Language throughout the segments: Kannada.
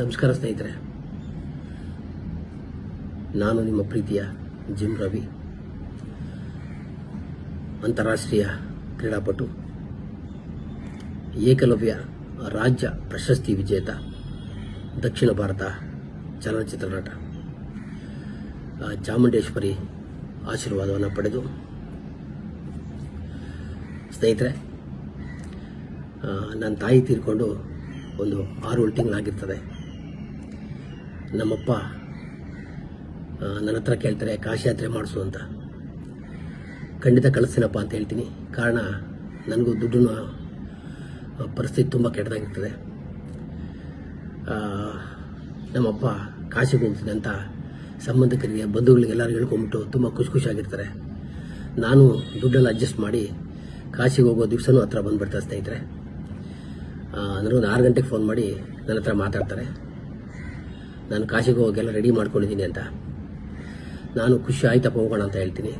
ನಮಸ್ಕಾರ ಸ್ನೇಹಿತರೆ ನಾನು ನಿಮ್ಮ ಪ್ರೀತಿಯ ಜಿಮ್ ರವಿ, ಅಂತಾರಾಷ್ಟ್ರೀಯ ಕ್ರೀಡಾಪಟು, ಏಕಲವ್ಯ ರಾಜ್ಯ ಪ್ರಶಸ್ತಿ ವಿಜೇತ, ದಕ್ಷಿಣ ಭಾರತ ಚಲನಚಿತ್ರ ನಟ ಚಾಮುಂಡೇಶ್ವರಿ ಆಶೀರ್ವಾದವನ್ನು ಪಡೆದು ಸ್ನೇಹಿತರೆ ನನ್ನ ತಾಯಿ ತೀರ್ಕೊಂಡು ಒಂದು ಆರು ಏಳು ತಿಂಗಳಾಗಿರ್ತದೆ. ನಮ್ಮಪ್ಪ ನನ್ನ ಹತ್ರ ಕೇಳ್ತಾರೆ ಕಾಶಿ ಯಾತ್ರೆ ಮಾಡಿಸು ಅಂತ. ಖಂಡಿತ ಕಳಿಸ್ತೀನಪ್ಪ ಅಂತ ಹೇಳ್ತೀನಿ. ಕಾರಣ, ನನಗೂ ದುಡ್ಡಿನ ಪರಿಸ್ಥಿತಿ ತುಂಬ ಕೆಟ್ಟದಾಗಿರ್ತದೆ. ನಮ್ಮಪ್ಪ ಕಾಶಿಗೆ ಹೋಗ್ತೀನಿ ಅಂತ ಸಂಬಂಧಿಕರಿಗೆ, ಬಂಧುಗಳಿಗೆ ಎಲ್ಲರೂ ಹೇಳ್ಕೊಂಬಿಟ್ಟು ತುಂಬ ಖುಷಿ ಖುಷಿಯಾಗಿರ್ತಾರೆ ನಾನು ದುಡ್ಡೆಲ್ಲ ಅಡ್ಜಸ್ಟ್ ಮಾಡಿ ಕಾಶಿಗೆ ಹೋಗೋ ದಿವಸನೂ ಹತ್ರ ಬಂದುಬಿಡ್ತಾರೆ ಸ್ನೇಹಿತರೆ. ನನಗೊಂದು ಆರು ಗಂಟೆಗೆ ಫೋನ್ ಮಾಡಿ ನನ್ನ ಹತ್ರ ಮಾತಾಡ್ತಾರೆ. ನಾನು ಕಾಶಿಗೆ ಹೋಗೆಲ್ಲ ರೆಡಿ ಮಾಡ್ಕೊಂಡಿದ್ದೀನಿ ಅಂತ. ನಾನು ಖುಷಿ ಆಯ್ತಪ್ಪ, ಹೋಗೋಣ ಅಂತ ಹೇಳ್ತೀನಿ.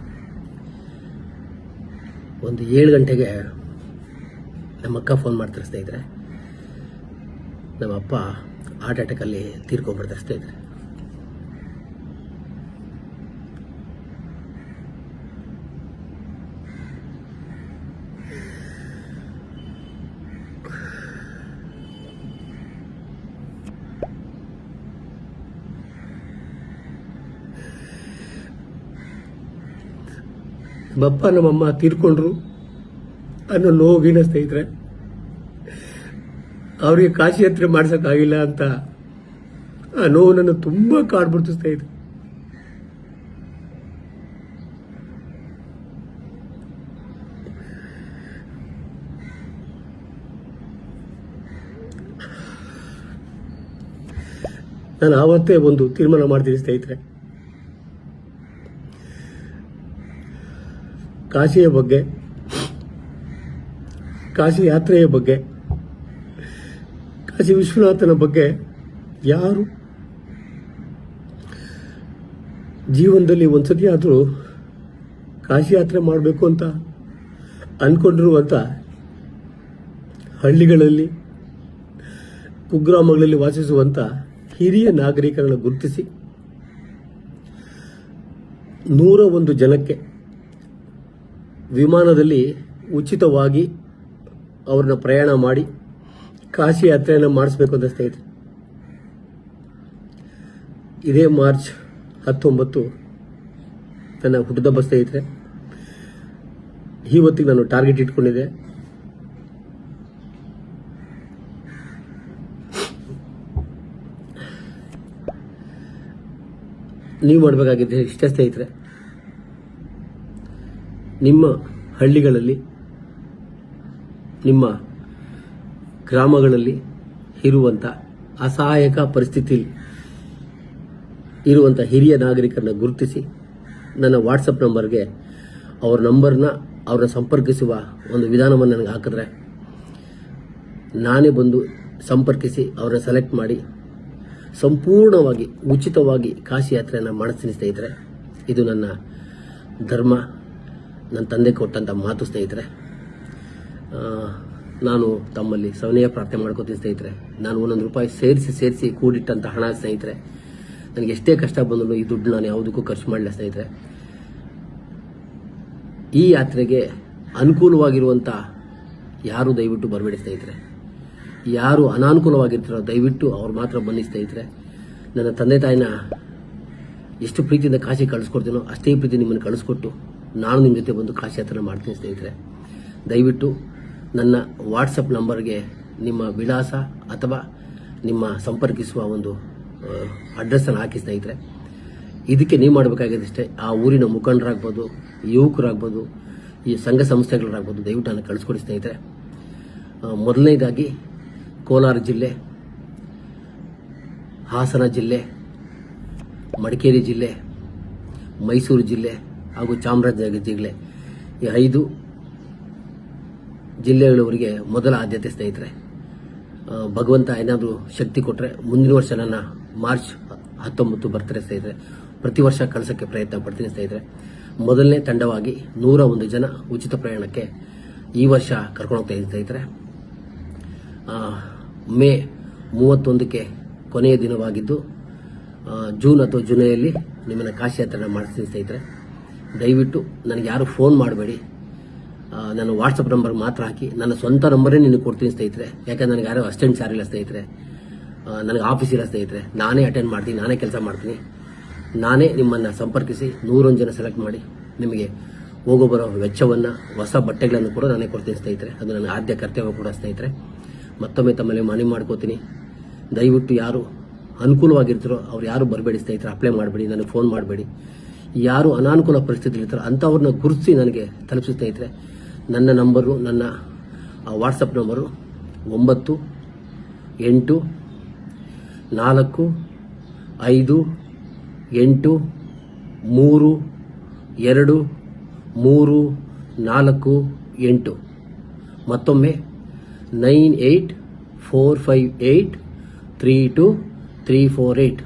ಒಂದು ಏಳು ಗಂಟೆಗೆ ನಮ್ಮ ಅಕ್ಕ ಫೋನ್ ಮಾಡ್ತಾರೆ ಸ್ನೇಹಿತರೆ ನಮ್ಮ ಅಪ್ಪ ಹಾರ್ಟ್ ಅಟ್ಯಾಕಲ್ಲಿ ತೀರ್ಕೊಂಡ್ಬಿಡ್ತಾರೆ ಸ್ನೇಹಿತರೆ ನಮ್ಮಪ್ಪ ನಮ್ಮಮ್ಮ ತೀರ್ಕೊಂಡ್ರು. ಅನ್ನೋ ನೋವಿನ ಸ್ನೇಹಿತರೆ, ಅವರಿಗೆ ಕಾಶಿ ಯಾತ್ರೆ ಮಾಡ್ಸೋಕ್ಕಾಗಿಲ್ಲ ಅಂತ ಆ ನೋವು ನನ್ನ ತುಂಬ ಕಾಡ್ಬಿಡ್ತು ಸ್ನೇಹಿತರೆ. ನಾನು ಆವತ್ತೇ ಒಂದು ತೀರ್ಮಾನ ಮಾಡ್ತೀನಿ ಸ್ನೇಹಿತರೆ. ಕಾಶಿಯ ಬಗ್ಗೆ, ಕಾಶಿ ಯಾತ್ರೆಯ ಬಗ್ಗೆ, ಕಾಶಿ ವಿಶ್ವನಾಥನ ಬಗ್ಗೆ ಯಾರು ಜೀವನದಲ್ಲಿ ಒಂದ್ಸತಿ ಆದರೂ ಕಾಶಿ ಯಾತ್ರೆ ಮಾಡಬೇಕು ಅಂತ ಅಂದ್ಕೊಂಡಿರುವಂಥ ಹಳ್ಳಿಗಳಲ್ಲಿ, ಕುಗ್ರಾಮಗಳಲ್ಲಿ ವಾಸಿಸುವಂಥ ಹಿರಿಯ ನಾಗರಿಕರನ್ನು ಗುರುತಿಸಿ, ನೂರ ಒಂದು ಜನಕ್ಕೆ ವಿಮಾನದಲ್ಲಿ ಉಚಿತವಾಗಿ ಅವ್ರನ್ನ ಪ್ರಯಾಣ ಮಾಡಿ ಕಾಶಿ ಯಾತ್ರೆಯನ್ನು ಮಾಡಿಸ್ಬೇಕು ಅಂತ ಸ್ನೇಹಿತರೆ ಇದೇ ಮಾರ್ಚ್ ಹತ್ತೊಂಬತ್ತು ನನ್ನ ಹುಟ್ಟದಬ್ಬ ಸ್ನೇಹಿತರೆ ಇವತ್ತಿಗೆ ನಾನು ಟಾರ್ಗೆಟ್ ಇಟ್ಕೊಂಡಿದ್ದೆ. ನೀವು ಮಾಡಬೇಕಾಗಿದ್ದೆ ಇಷ್ಟೇ ಸ್ನೇಹಿತರೆ ನಿಮ್ಮ ಹಳ್ಳಿಗಳಲ್ಲಿ, ನಿಮ್ಮ ಗ್ರಾಮಗಳಲ್ಲಿ ಇರುವಂಥ ಅಸಹಾಯಕ ಪರಿಸ್ಥಿತಿಯಲ್ಲಿ ಇರುವಂಥ ಹಿರಿಯ ನಾಗರಿಕರನ್ನ ಗುರುತಿಸಿ ನನ್ನ ವಾಟ್ಸಪ್ ನಂಬರ್ಗೆ ಅವ್ರ ನಂಬರ್ನ ಅವ್ರನ್ನ ಸಂಪರ್ಕಿಸುವ ಒಂದು ವಿಧಾನವನ್ನು ನನಗೆ ಹಾಕಿದ್ರೆ ನಾನೇ ಬಂದು ಸಂಪರ್ಕಿಸಿ ಅವ್ರನ್ನ ಸೆಲೆಕ್ಟ್ ಮಾಡಿ ಸಂಪೂರ್ಣವಾಗಿ ಉಚಿತವಾಗಿ ಕಾಶಿ ಯಾತ್ರೆಯನ್ನು ಮಾಡಿಸ್ತೀನಿ ಸ್ನೇಹಿತರೆ. ಇದು ನನ್ನ ಧರ್ಮ. ನನ್ನ ತಂದೆ ಕೊಟ್ಟಂಥ ಮಾತು ಸ್ನೇಹಿತರೆ ನಾನು ತಮ್ಮಲ್ಲಿ ಸವನೆಯ ಪ್ರಾರ್ಥನೆ ಮಾಡ್ಕೋತೀನಿ ಸ್ನೇಹಿತರೆ. ನಾನು ಒಂದೊಂದು ರೂಪಾಯಿ ಸೇರಿಸಿ ಸೇರಿಸಿ ಕೂಡಿಟ್ಟಂಥ ಹಣ ಸ್ನೇಹಿತರೆ. ನನಗೆ ಎಷ್ಟೇ ಕಷ್ಟ ಬಂದರೂ ಈ ದುಡ್ಡು ನಾನು ಯಾವುದಕ್ಕೂ ಖರ್ಚು ಮಾಡಲಿಲ್ಲ ಸ್ನೇಹಿತರೆ. ಈ ಯಾತ್ರೆಗೆ ಅನುಕೂಲವಾಗಿರುವಂಥ ಯಾರು ದಯವಿಟ್ಟು ಬರಬೇಡಿ ಸ್ನೇಹಿತರೆ. ಯಾರು ಅನಾನುಕೂಲವಾಗಿರ್ತಾರೋ ದಯವಿಟ್ಟು ಅವ್ರು ಮಾತ್ರ ಬನ್ನಿ ಸ್ನೇಹಿತರೆ. ನನ್ನ ತಂದೆ ತಾಯಿನ ಎಷ್ಟು ಪ್ರೀತಿಯಿಂದ ಕಾಶಿ ಕಳಿಸ್ಕೊಡ್ತೀನೋ ಅಷ್ಟೇ ಪ್ರೀತಿ ನಿಮ್ಮನ್ನು ಕಳಿಸ್ಕೊಟ್ಟು ನಾನು ನಿಮ್ಮ ಜೊತೆ ಬಂದು ಕಾಶಯಾತ್ರೆ ಮಾಡ್ತೀನಿ ಸ್ನೇಹಿತರೆ. ದಯವಿಟ್ಟು ನನ್ನ ವಾಟ್ಸಪ್ ನಂಬರ್ಗೆ ನಿಮ್ಮ ವಿಳಾಸ ಅಥವಾ ನಿಮ್ಮ ಸಂಪರ್ಕಿಸುವ ಒಂದು ಅಡ್ರೆಸ್ಸನ್ನು ಹಾಕಿ ಸ್ನೇಹಿತರೆ. ಇದಕ್ಕೆ ನೀವು ಮಾಡಬೇಕಾಗಿದ್ದಷ್ಟೇ ಆ ಊರಿನ ಮುಖಂಡರಾಗ್ಬೋದು, ಯುವಕರಾಗ್ಬೋದು, ಈ ಸಂಘ ಸಂಸ್ಥೆಗಳಾಗ್ಬೋದು, ದಯವಿಟ್ಟು ನನಗೆ ಕಳಿಸ್ಕೊಡಿ ಸ್ನೇಹಿತರೆ. ಮೊದಲನೇದಾಗಿ ಕೋಲಾರ ಜಿಲ್ಲೆ, ಹಾಸನ ಜಿಲ್ಲೆ, ಮಡಿಕೇರಿ ಜಿಲ್ಲೆ, ಮೈಸೂರು ಜಿಲ್ಲೆ ಹಾಗೂ ಚಾಮರಾಜನಗರ ಈ ಐದು ಜಿಲ್ಲೆಗಳವರಿಗೆ ಮೊದಲ ಆದ್ಯತೆ ಸ್ನೇಹಿತರೆ. ಭಗವಂತ ಏನಾದರೂ ಶಕ್ತಿ ಕೊಟ್ಟರೆ ಮುಂದಿನ ವರ್ಷ ನನ್ನ ಮಾರ್ಚ್ ಹತ್ತೊಂಬತ್ತು ಬರ್ತಾರೆ ಸ್ನೇಹಿತರೆ. ಪ್ರತಿ ವರ್ಷ ಕಳಿಸೋಕ್ಕೆ ಪ್ರಯತ್ನ ಪಡ್ತೀನಿ ಸ್ನೇಹಿತರೆ. ಮೊದಲನೇ ತಂಡವಾಗಿ ನೂರ ಒಂದು ಜನ ಉಚಿತ ಪ್ರಯಾಣಕ್ಕೆ ಈ ವರ್ಷ ಕರ್ಕೊಂಡು ಹೋಗ್ತಾ ಇದ್ದೀನಿ ಸ್ನೇಹಿತರೆ. ಮೇ ಮೂವತ್ತೊಂದಕ್ಕೆ ಕೊನೆಯ ದಿನವಾಗಿದ್ದು ಜೂನ್ ಅಥವಾ ಜುಲೈಯಲ್ಲಿ ನಿಮ್ಮನ್ನು ಕಾಶಿ ಯಾತ್ರೆ ಮಾಡಿಸ್ತೀನಿ ಸ್ನೇಹಿತರೆ. ದಯವಿಟ್ಟು ನನಗೆ ಯಾರು ಫೋನ್ ಮಾಡಬೇಡಿ. ನಾನು ವಾಟ್ಸಪ್ ನಂಬರ್ ಮಾತ್ರ ಹಾಕಿ. ನನ್ನ ಸ್ವಂತ ನಂಬರೇ ನಿನಗೆ ಕೊಡ್ತೀನಿ ಸ್ನೇಹಿತರೆ. ಯಾಕಂದ್ರೆ ನನಗೆ ಅಸ್ಟೆಂಟ್ ಅಸ್ಟೆಂಟ್ಸ್ ಇಲ್ಲ ಸ್ನೇಹಿತರೆ. ನನಗೆ ಆಫೀಸ್ ಇಲ್ಲ ಸ್ನೇಹಿತರೆ. ನಾನೇ ಅಟೆಂಡ್ ಮಾಡ್ತೀನಿ, ನಾನೇ ಕೆಲಸ ಮಾಡ್ತೀನಿ. ನಾನೇ ನಿಮ್ಮನ್ನು ಸಂಪರ್ಕಿಸಿ ನೂರೊಂದು ಜನ ಸೆಲೆಕ್ಟ್ ಮಾಡಿ ನಿಮಗೆ ಹೋಗೋ ಬರೋ ವೆಚ್ಚವನ್ನು, ಹೊಸ ಬಟ್ಟೆಗಳನ್ನು ಕೂಡ ನಾನೇ ಕೊಡ್ತೀನಿ ಸ್ನೇಹಿತರೆ. ಅದು ನನ್ನ ಆದ್ಯ ಕರ್ತವ್ಯ ಕೂಡ ಸ್ನೇಹಿತರೆ. ಮತ್ತೊಮ್ಮೆ ತಮ್ಮಲ್ಲಿ ಮನವಿ ಮಾಡ್ಕೋತೀನಿ. ದಯವಿಟ್ಟು ಯಾರು ಅನುಕೂಲವಾಗಿರ್ತಾರೋ, ಅವ್ರು ಯಾರು ಬರಬೇಡಿ ಸ್ನೇಹಿತರೆ ಅಪ್ಲೈ ಮಾಡಬೇಡಿ, ನನಗೆ ಫೋನ್ ಮಾಡಬೇಡಿ. ಯಾರು ಅನಾನುಕೂಲ ಪರಿಸ್ಥಿತಿಯಲ್ಲಿ ಇರ್ತಾರೋ ಅಂಥವ್ರನ್ನ ಗುರುತಿಸಿ ನನಗೆ ತಲುಪಿಸಿ ಸ್ನೇಹಿತರೆ, ನನ್ನ ನಂಬರು ನನ್ನ ವಾಟ್ಸಪ್ ನಂಬರು ಒಂಬತ್ತು, ಎಂಟು, ನಾಲ್ಕು, ಐದು, ಎಂಟು, ಮೂರು, ಎರಡು, ಮೂರು, ನಾಲ್ಕು, ಎಂಟು. ಮತ್ತೊಮ್ಮೆ nine eight four five eight three two three four eight